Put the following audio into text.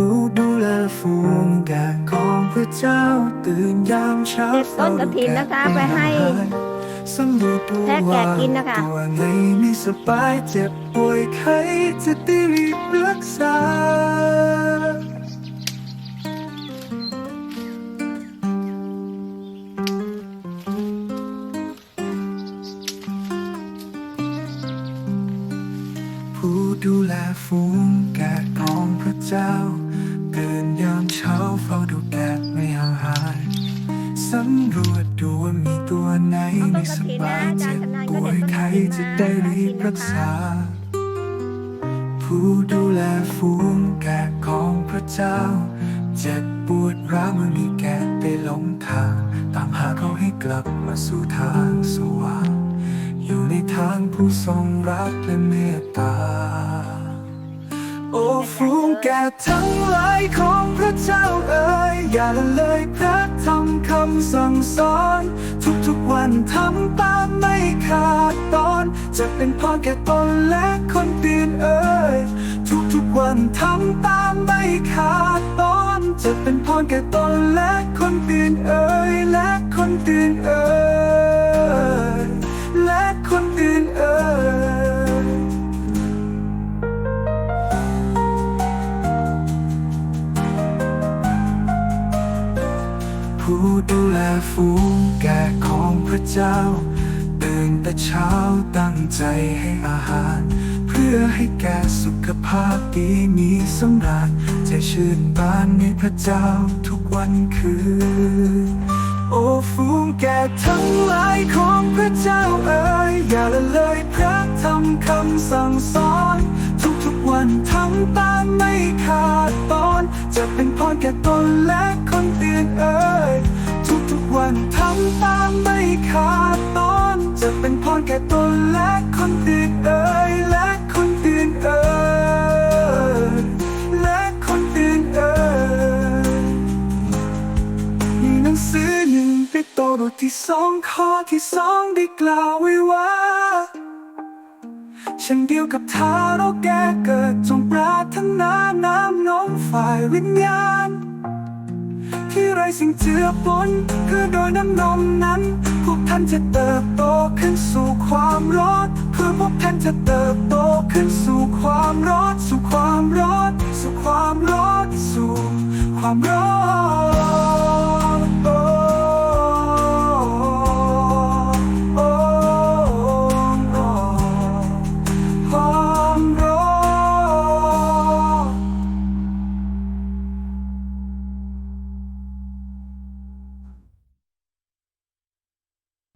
ผู้ดูแลฝูงแกะของพระเจ้าตื่นยามเช้าเด็ดต้นกฐินนะคะไปให้สำรวจตัวแพะแกะกินนะคะ ตัวในไม่สบายเจ็บป่วยไข้จะได้รีบรักษา ผู้ดูแลฝูงแกะของพระเจ้า สำรวจดูว่ามีตัวไหนไม่สบายเจ็บป่วยใครจะได้รีบรักษา ผู้ดูแลฝูงแกะของพระเจ้า เจ็บปวดร้าวเมื่อมีแกะไปหลงทาง ตามหาเขาให้กลับมาสู่ทางสว่างอยู่ในทางผู้ทรงรักและเมตตา โอ้ฟูงแก่ทั้งหลายของพระเจ้าเอ๋ยอย่าละเลยพระธรรมำสั่งสอน ทุกๆวันทำตามไม่ขาดตอน จะเป็นพรแก่ตนและคนตื่นเอ่ยทุกๆวันทำตามไม่ขาดตอน จะเป็นพรแก่ตนและคนตื่นเอ่ยและคนตื่นเอ่ย ผู้ดูแลฝูงแกะของพระเจ้า ตื่นแต่เช้าตั้งใจให้อาหาร เพื่อให้แก่สุขภาพดีมีสำราญใจชื่นบานในพระเจ้าทุกวันคืน โอ้ฟูงแกะทั้งหลายของพระเจ้าเอ๋ยอย่าละเลยพระธรรมคำสั่งสอน ทุกๆวันทำตามไม่ขาดตอน จะเป็นพรแก่ตนและ แก่ตนและคนตื่นเอ่ยและคนตื่นเอ่ยและคนตื่นเอ่ยมีหนังสือหนึ่งไปโตบทที่สองข้อที่สองได้กล่าวไว้ว่าเช่นเดียวกับทารกแก่เกิดจงปรารถนาน้ำนมฝ่ายวิญญาณ ที่ไรสิ่งเจือปนคือโดยน้ำนมนั้น พวกท่านจะเติบโตขึ้นสู่ ความรอนเพื่อพวกท่านจะเติบโตขึ้นสู่ความรอนสู่ความรอนสู่ความรอนสู่ความรอ